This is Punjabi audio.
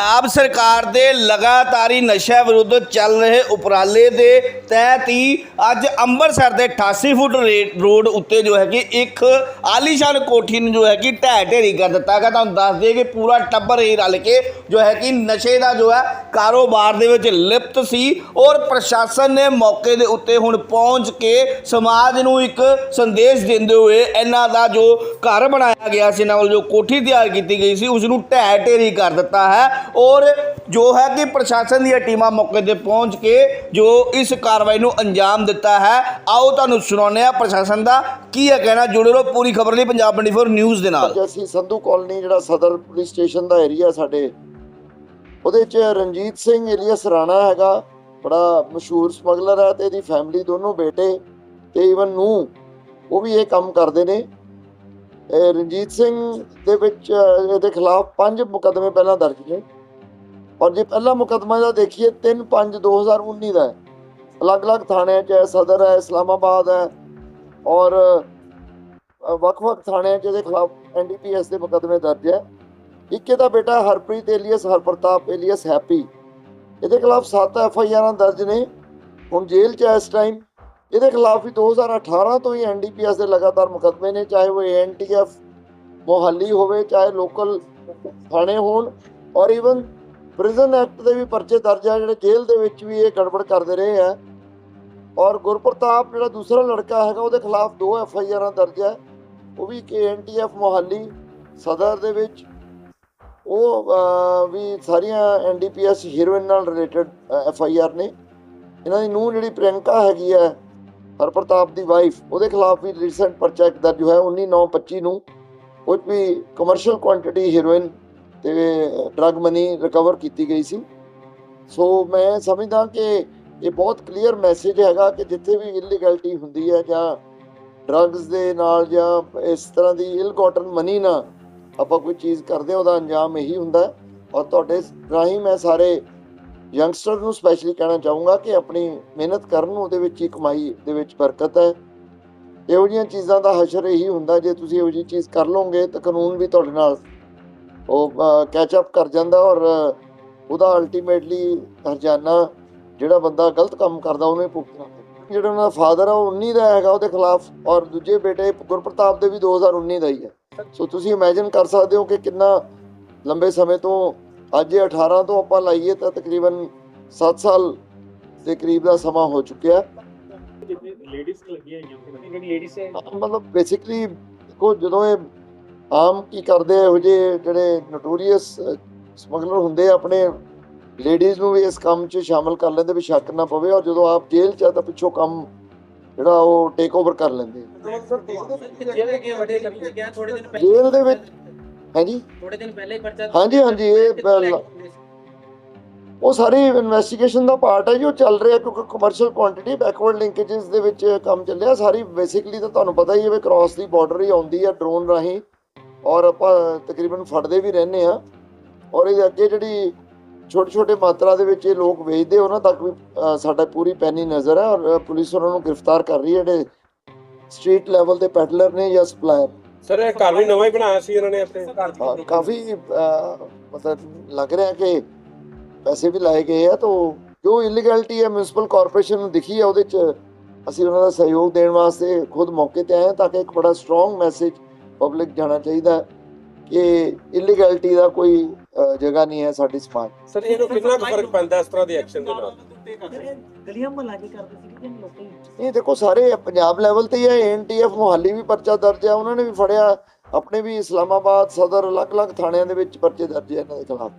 ਪੰਜਾਬ ਸਰਕਾਰ ਦੇ ਲਗਾਤਾਰੀ ਨਸ਼ਾ ਵਿਰੁੱਧ ਚੱਲ ਰਹੇ ਉਪਰਾਲੇ ਦੇ ਤਹਿਤ ਹੀ ਅੱਜ ਅੰਮ੍ਰਿਤਸਰ ਦੇ 88 ਫੁੱਟ ਰੇ- ਰੋਡ ਉੱਤੇ ਜੋ ਹੈ ਕਿ ਇੱਕ ਆਲੀਸ਼ਾਨ ਕੋਠੀ ਨੂੰ ਜੋ ਹੈ ਕਿ ਢਹਿ ਢੇਰੀ ਕਰ ਦਿੱਤਾ ਹੈਗਾ ਤੁਹਾਨੂੰ ਦੱਸ ਦਈਏ ਕਿ ਪੂਰਾ ਟੱਬਰ ਹੀ ਰਲ ਕੇ ਜੋ ਹੈ ਕਿ ਨਸ਼ੇ ਦਾ ਜੋ ਹੈ ਕਾਰੋਬਾਰ ਦੇ ਵਿੱਚ ਲਿਪਤ ਸੀ ਔਰ ਪ੍ਰਸ਼ਾਸਨ ਨੇ ਮੌਕੇ ਦੇ ਉੱਤੇ ਹੁਣ ਪਹੁੰਚ ਕੇ ਸਮਾਜ ਨੂੰ ਇੱਕ ਸੰਦੇਸ਼ ਦਿੰਦੇ ਹੋਏ ਇਹਨਾਂ ਦਾ ਜੋ ਘਰ ਬਣਾਇਆ ਗਿਆ ਸੀ ਨਾਲ ਜੋ ਕੋਠੀ ਤਿਆਰ ਕੀਤੀ ਗਈ ਸੀ ਉਸ ਨੂੰ ਢਹਿ ਢੇਰੀ ਕਰ ਦਿੱਤਾ ਹੈ ਔਰ ਜੋ ਹੈ ਕਿ ਪ੍ਰਸ਼ਾਸਨ ਦੀਆਂ ਟੀਮਾਂ ਮੌਕੇ ਤੇ ਪਹੁੰਚ ਕੇ ਜੋ ਇਸ ਕਾਰਵਾਈ ਨੂੰ ਅੰਜਾਮ ਦਿੱਤਾ ਹੈ, ਆਓ ਤੁਹਾਨੂੰ ਸੁਣਾਉਂਦੇ ਆ ਪ੍ਰਸ਼ਾਸਨ ਦਾ ਕੀ ਹੈ ਕਹਿਣਾ। ਜੁੜੇ ਰਹੋ ਪੂਰੀ ਖਬਰ ਲਈ ਪੰਜਾਬ 24 ਨਿਊਜ਼ ਦੇ ਨਾਲ। ਅਸੀਂ ਸੰਧੂ ਕਾਲਨੀ ਜਿਹੜਾ ਸਦਰ ਪੁਲਿਸ ਸਟੇਸ਼ਨ ਦਾ ਏਰੀਆ ਸਾਡੇ, ਉਹਦੇ ਚ ਰਣਜੀਤ ਸਿੰਘ ਏਲੀਅਸ ਰਾਣਾ ਹੈਗਾ, ਬੜਾ ਮਸ਼ਹੂਰ ਸਮਗਲਰ ਹੈ ਤੇ ਇਹਦੀ ਫੈਮਿਲੀ ਦੋਨੋਂ ਬੇਟੇ ਤੇ ਇਵਨ ਨੂੰ ਉਹ ਵੀ ਇਹ ਕੰਮ ਕਰਦੇ ਨੇ। ਰਣਜੀਤ ਸਿੰਘ ਦੇ ਵਿੱਚ ਇਹਦੇ ਖਿਲਾਫ ਪੰਜ ਮੁਕੱਦਮੇ ਪਹਿਲਾਂ ਦਰਜ ਨੇ। ਔਰ ਜੇ ਪਹਿਲਾ ਮੁਕੱਦਮਾ ਦਾ ਦੇਖੀਏ 3 5 2019 ਦਾ ਅਲੱਗ-ਅਲੱਗ ਥਾਣਿਆਂ 'ਚ ਹੈ, ਸਦਰ ਹੈ, ਇਸਲਾਮਾਬਾਦ ਹੈ ਔਰ ਵੱਖ-ਵੱਖ ਥਾਣਿਆਂ 'ਚ ਇਹਦੇ ਖਿਲਾਫ ਐਨਡੀਪੀਐਸ ਦੇ ਮੁਕੱਦਮੇ ਦਰਜ ਹੈ। ਇੱਕ ਇਹਦਾ ਬੇਟਾ Harpreet alias, Harpartap alias Happy. ਇਹਦੇ ਖਿਲਾਫ 7 ਐਫ ਆਈ ਆਰਾਂ ਦਰਜ ਨੇ। ਹੁਣ ਜੇਲ੍ਹ 'ਚ ਹੈ ਇਸ ਟਾਈਮ ਇਹਦੇ ਖਿਲਾਫ ਵੀ 2018 ਤੋਂ ਹੀ ਐਨਡੀਪੀਐਸ ਦੇ ਲਗਾਤਾਰ ਮੁਕੱਦਮੇ ਨੇ, ਚਾਹੇ ਉਹ ਐਨਟੀਐਫ ਮੋਹਾਲੀ ਹੋਵੇ, ਚਾਹੇ ਲੋਕਲ ਥਾਣੇ ਹੋਣ ਔਰ ਇਵਨ ਪ੍ਰਿਜ਼ਨ ਐਕਟ ਦੇ ਵੀ ਪਰਚੇ ਦਰਜ ਆ, ਜਿਹੜੇ ਜੇਲ੍ਹ ਦੇ ਵਿੱਚ ਵੀ ਇਹ ਗੜਬੜ ਕਰਦੇ ਰਹੇ ਆ। ਔਰ ਗੁਰਪ੍ਰਤਾਪ ਜਿਹੜਾ ਦੂਸਰਾ ਲੜਕਾ ਹੈਗਾ, ਉਹਦੇ ਖਿਲਾਫ ਦੋ ਐਫ ਆਈ ਆਰਾਂ ਦਰਜ ਹੈ ਉਹ ਵੀ ਕੇਐਨਟੀਐਫ ਮੋਹਾਲੀ ਸਦਰ ਦੇ ਵਿੱਚ। ਉਹ ਵੀ ਸਾਰੀਆਂ ਐਨਡੀਪੀਐਸ ਹੀਰੋਇਨ ਨਾਲ ਰਿਲੇਟਡ ਐਫ ਆਈ ਆਰ ਨੇ। ਇਹਨਾਂ ਦੀ ਨੂੰਹ ਜਿਹੜੀ ਪ੍ਰਿਯੰਕਾ ਹੈਗੀ ਹੈ ਹਰਪ੍ਰਤਾਪ ਦੀ ਵਾਈਫ ਉਹਦੇ ਖਿਲਾਫ ਵੀ ਰੀਸੈਂਟ ਪਰਚਾ ਇੱਕ ਦਰਜ ਹੋਇਆ 19/9/25 ਨੂੰ ਉਹ 'ਚ ਵੀ ਕਮਰਸ਼ੀਅਲ ਕੁਆਂਟੀਟੀ ਹੀਰੋਇਨ ਤੇ ਡਰਗ ਮਨੀ ਰਿਕਵਰ ਕੀਤੀ ਗਈ ਸੀ। ਸੋ ਮੈਂ ਸਮਝਦਾ ਕਿ ਇਹ ਬਹੁਤ ਕਲੀਅਰ ਮੈਸੇਜ ਹੈਗਾ ਕਿ ਜਿੱਥੇ ਵੀ ਇਲੀਗੈਲਿਟੀ ਹੁੰਦੀ ਹੈ ਜਾਂ ਡਰੱਗਸ ਦੇ ਨਾਲ ਜਾਂ ਇਸ ਤਰ੍ਹਾਂ ਦੀ ਇਲ ਗੋਟਨ ਮਨੀ ਨਾਲ ਆਪਾਂ ਕੋਈ ਚੀਜ਼ ਕਰਦੇ ਹਾਂ, ਉਹਦਾ ਅੰਜਾਮ ਇਹੀ ਹੁੰਦਾ ਔਰ ਤੁਹਾਡੇ ਰਾਹੀਂ ਮੈਂ ਸਾਰੇ ਯੰਗਸਟਰ ਨੂੰ ਸਪੈਸ਼ਲੀ ਕਹਿਣਾ ਚਾਹੂੰਗਾ ਕਿ ਆਪਣੀ ਮਿਹਨਤ ਕਰਨ ਨੂੰ ਉਹਦੇ ਵਿੱਚ ਹੀ ਕਮਾਈ ਦੇ ਵਿੱਚ ਬਰਕਤ ਹੈ। ਇਹੋ ਜਿਹੀਆਂ ਚੀਜ਼ਾਂ ਦਾ ਹਸ਼ਰ ਇਹੀ ਹੁੰਦਾ, ਜੇ ਤੁਸੀਂ ਇਹੋ ਜਿਹੀ ਚੀਜ਼ ਕਰ ਲਓਗੇ ਤਾਂ ਕਾਨੂੰਨ ਵੀ ਤੁਹਾਡੇ ਨਾਲ ਉਹ ਕੈਚ ਅਪ ਕਰ ਜਾਂਦਾ ਔਰ ਉਹਦਾ ਅਲਟੀਮੇਟਲੀ ਹਰਜਾਨਾ ਜਿਹੜਾ ਬੰਦਾ ਗਲਤ ਕੰਮ ਕਰਦਾ ਉਹਨੂੰ ਭੁਗਤਣਾ। ਜਿਹੜਾ ਉਹਨਾਂ ਦਾ ਫਾਦਰ ਆ ਉਹ 19 ਦਾ ਹੈਗਾ ਉਹਦੇ ਖਿਲਾਫ ਔਰ ਦੂਜੇ ਬੇਟੇ ਗੁਰਪ੍ਰਤਾਪ ਦੇ ਵੀ 2019 ਦਾ ਹੀ ਹੈ ਸੋ ਤੁਸੀਂ ਇਮੇਜਿਨ ਕਰ ਸਕਦੇ ਹੋ ਕਿ ਕਿੰਨਾ ਲੰਬੇ ਸਮੇਂ ਤੋਂ ਅੱਜ ਇਹ 18 ਤੋਂ ਆਪਾਂ ਲਾਈਏ ਤਾਂ ਤਕਰੀਬਨ 7 ਸਾਲ ਦੇ ਕਰੀਬ ਦਾ ਸਮਾਂ ਹੋ ਚੁੱਕਿਆ। ਜਿੰਨੇ ਲੇਡੀਜ਼ ਲੱਗੀਆਂ ਹੋਈਆਂ ਉਹਨਾਂ ਜਿਹੜੀ ਲੇਡੀਜ਼ ਹੈ ਮਤਲਬ ਬੇਸਿਕਲੀ ਦੇਖੋ ਜਦੋਂ ਇਹ ਆਮ ਕੀ ਕਰਦੇ ਇਹੋ ਜਿਹੇ ਜਿਹੜੇ ਨੋਟੋਰੀਅਸ ਸਮਗਲਰ ਹੁੰਦੇ ਆ ਆਪਣੇ ਲੇਡੀਜ਼ ਨੂੰ ਵੀ ਇਸ ਕੰਮ 'ਚ ਸ਼ਾਮਲ ਕਰ ਲੈਂਦੇ ਵੀ ਸ਼ੱਕ ਨਾ ਪਵੇ ਔਰ ਜਦੋਂ ਆਪ ਜੇਲ੍ਹ 'ਚ ਆ ਤਾਂ ਪਿੱਛੋਂ ਕੰਮ ਜਿਹੜਾ ਉਹ ਟੇਕ ਓਵਰ ਕਰ ਲੈਂਦੇ। ਜੇਲ੍ਹ ਦੇ ਵਿੱਚ ਹਾਂਜੀ? ਥੋੜੇ ਦਿਨ ਪਹਿਲੇ ਹੀ ਪਰਚਾ ਹਾਂਜੀ, ਹਾਂਜੀ, ਇਹ ਉਹ ਸਾਰੀ ਇਨਵੈਸਟੀਗੇਸ਼ਨ ਦਾ ਪਾਰਟ ਹੈ ਜੋ ਚੱਲ ਰਿਹਾ ਕਿਉਂਕਿ ਕਮਰਸ਼ੀਅਲ ਕੁਆਂਟੀਟੀ ਬੈਕਵਰਡ ਲਿੰਕੇजेस ਦੇ ਵਿੱਚ ਕੰਮ ਚੱਲਿਆ। ਸਾਰੀ ਬੇਸਿਕਲੀ ਤਾਂ ਤੁਹਾਨੂੰ ਪਤਾ ਹੀ ਹੈ ਵੀ ਕ੍ਰਾਸ ਦੀ ਬਾਰਡਰ ਹੀ ਆਉਂਦੀ ਹੈ ਡਰੋਨ ਰਾਹੀਂ। ਔਰ ਆਪਾਂ ਤਕਰੀਬਨ ਫੜਦੇ ਵੀ ਰਹਿੰਦੇ ਆ ਔਰ ਇਹਦੇ ਅੱਗੇ ਜਿਹੜੀ ਛੋਟੇ ਛੋਟੇ ਮਾਤਰਾ ਦੇ ਵਿੱਚ ਇਹ ਲੋਕ ਵੇਚਦੇ ਉਹਨਾਂ ਤੱਕ ਵੀ ਸਾਡਾ ਪੂਰੀ ਪੈਨੀ ਨਜ਼ਰ ਹੈ। ਔਰ ਪੁਲਿਸ ਉਹਨਾਂ ਨੂੰ ਗ੍ਰਿਫਤਾਰ ਕਰ ਰਹੀ ਹੈ। ਜਿਹੜੇ ਸਟਰੀਟ ਲੈਵਲ ਦੇ ਪੈਡਲਰ ਨੇ ਜਾਂ ਸਪਲਾਇਰ। ਸਰ ਇਹ ਘਰ ਵੀ ਨਵਾਂ ਹੀ ਬਣਾਇਆ ਸੀ ਇਹਨਾਂ ਨੇ ਆਪਣੇ। ਕਾਫੀ ਮਤਲਬ ਲੱਗ ਰਿਹਾ ਕਿ ਪੈਸੇ ਵੀ ਲਾਏ ਗਏ ਆ। ਤਾਂ ਜੋ ਇਲੀਗੈਲਿਟੀ ਹੈ ਮਿਊਨਿਸਪਲ ਕਾਰਪੋਰੇਸ਼ਨ ਨੂੰ ਦਿਖੀ ਹੈ ਉਹਦੇ ਚ ਅਸੀਂ ਉਹਨਾਂ ਦਾ ਸਹਿਯੋਗ ਦੇਣ ਵਾਸਤੇ ਖੁਦ ਮੌਕੇ ਤੇ ਆਏ ਹਾਂ ਤਾਂ ਕਿ ਇੱਕ ਬੜਾ ਸਟਰੋਂਗ ਮੈਸੇਜ ਪਬਲਿਕ ਜਾਣਾ ਚਾਹੀਦਾ ਹੈ ਕਿ ਇਲੀਗੈਲਿਟੀ ਦਾ ਕੋਈ ਜਗ੍ਹਾ ਨਹੀਂ ਹੈ ਸਾਡੇ ਸਮਾਜ। ਸਰ ਇਹਨੂੰ ਕਿੰਨਾ ਕੁ ਫ਼ਰਕ ਪੈਂਦਾ ਇਸ ਤਰ੍ਹਾਂ ਦੇ ਐਕਸ਼ਨ ਦੇ ਨਾਲ? ਗਲੀਆਂ ਮਹੱਲਾ ਕੀ ਕਰਦੇ ਸੀ ਕਿ ਲੋਕੀ? ਇਹ ਦੇਖੋ ਸਾਰੇ ਪੰਜਾਬ ਲੈਵਲ ਤੇ ਹੀ ਹੈ। ਐਨਟੀਐਫ ਮੁਹਾਲੀ ਵੀ ਪਰਚਾ ਦਰਜ ਹੈ ਉਹਨਾਂ ਨੇ ਵੀ ਫੜਿਆ। ਆਪਣੇ ਵੀ ਇਸਲਾਮਾਬਾਦ ਸਦਰ ਅਲੱਗ-ਅਲੱਗ ਥਾਣਿਆਂ ਦੇ ਵਿੱਚ ਪਰਚੇ ਦਰਜ ਹੈ ਇਹਨਾਂ ਦੇ ਖਿਲਾਫ।